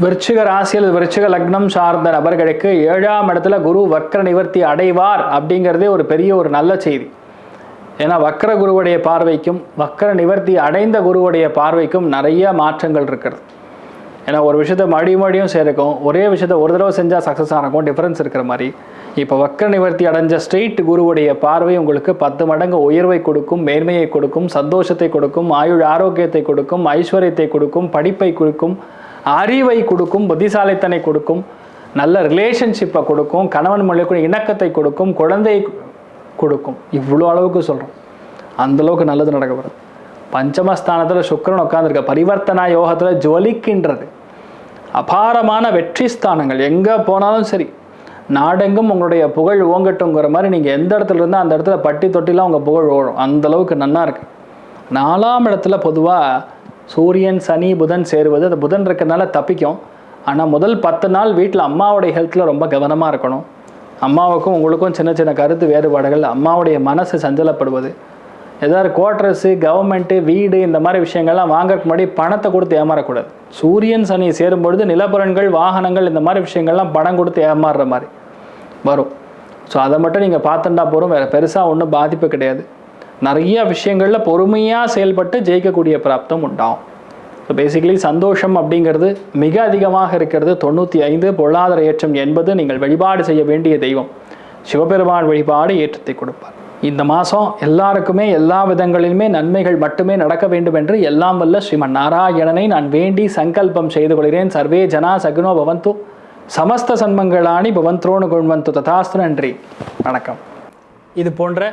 விருச்சிக ராசியில் விருச்சிக லக்னம் சார்ந்த நபர்களுக்கு ஏழாம் இடத்துல குரு வக்ர நிவர்த்தி அடைவார் அப்படிங்கிறதே ஒரு பெரிய ஒரு நல்ல செய்தி. ஏன்னா வக்ர குருவுடைய பார்வைக்கும் வக்ர நிவர்த்தி அடைந்த குருவுடைய பார்வைக்கும் நிறைய மாற்றங்கள் இருக்கிறது. ஏன்னா ஒரு விஷயத்த மறுபடியும் மறுபடியும் சேர்க்கும் ஒரே விஷயத்த ஒரு தடவை செஞ்சால் சக்ஸஸ் ஆகும் டிஃப்ரென்ஸ் இருக்கிற மாதிரி. இப்போ வக்ர நிவர்த்தி அடைஞ்ச ஸ்ட்ரெயிட் குருவுடைய பார்வை உங்களுக்கு பத்து மடங்கு உயர்வை கொடுக்கும் மேன்மையை கொடுக்கும் சந்தோஷத்தை கொடுக்கும் ஆயுள் ஆரோக்கியத்தை கொடுக்கும் ஐஸ்வர்யத்தை கொடுக்கும் படிப்பை கொடுக்கும் அறிவை கொடுக்கும் புத்திசாலித்தனை கொடுக்கும் நல்ல ரிலேஷன்ஷிப்பை கொடுக்கும் கணவன் மொழிக்கு இணக்கத்தை கொடுக்கும் குழந்தை கொடுக்கும். இவ்வளோ அளவுக்கு சொல்கிறோம் அந்தளவுக்கு நல்லது நடக்க வருது பஞ்சமஸ்தானத்தில் சுக்கரன் உட்காந்துருக்க பரிவர்த்தனா யோகத்தில் ஜொலிக்கின்றது. அபாரமான வெற்றி ஸ்தானங்கள். எங்கே போனாலும் சரி நாடெங்கும் உங்களுடைய புகழ் ஓங்கட்டுங்கிற மாதிரி நீங்கள் எந்த இடத்துல இருந்தால் அந்த இடத்துல பட்டி தொட்டிலாம் உங்கள் புகழ் ஓடும். அந்தளவுக்கு நல்லா இருக்கு. நாலாம் இடத்துல பொதுவாக சூரியன் சனி புதன் சேருவது அந்த புதன் இருக்கிறதுனால தப்பிக்கும். ஆனால் முதல் பத்து நாள் வீட்டில் அம்மாவுடைய ஹெல்த்தில் ரொம்ப கவனமாக இருக்கணும். அம்மாவுக்கும் உங்களுக்கும் சின்ன சின்ன கருத்து வேறுபாடுகள் அம்மாவுடைய மனசு சஞ்சலப்படுவது. ஏதாவது குவார்ட்டர்ஸு கவர்மெண்ட்டு வீடு இந்த மாதிரி விஷயங்கள்லாம் வாங்கறதுக்கு முன்னாடி பணத்தை கொடுத்து ஏமாறக்கூடாது. சூரியன் சனி சேரும் பொழுது நிலப்புறன்கள் வாகனங்கள் இந்த மாதிரி விஷயங்கள்லாம் பணம் கொடுத்து ஏமாறுற மாதிரி வரும். ஸோ அதை மட்டும் நீங்கள் பார்த்துட்டா போகிறோம் வேறு பெருசாக ஒன்றும் பாதிப்பு கிடையாது. நிறைய விஷயங்களில் பொறுமையாக செயல்பட்டு ஜெயிக்கக்கூடிய பிராப்தம் உண்டாகும். ஸோ பேசிக்கலி சந்தோஷம் அப்படிங்கிறது மிக அதிகமாக இருக்கிறது. தொண்ணூற்றி ஐந்து பொருளாதார ஏற்றம் என்பது நீங்கள் வழிபாடு செய்ய வேண்டிய தெய்வம். சிவபெருமான் வழிபாடு ஏற்றத்தை கொடுப்பார். இந்த மாதம் எல்லாருக்குமே எல்லா விதங்களிலுமே நன்மைகள் மட்டுமே நடக்க வேண்டும் என்று எல்லாம் வல்ல ஸ்ரீமன் நாராயணனை நான் வேண்டி சங்கல்பம் செய்து கொள்கிறேன். சர்வே ஜனா சகுனோ பவந்து. சமஸ்த சன்மங்களாணி பவந்த்ரோனு குண்வந்து. ததாஸ்து நன்றி. வணக்கம். இது போன்ற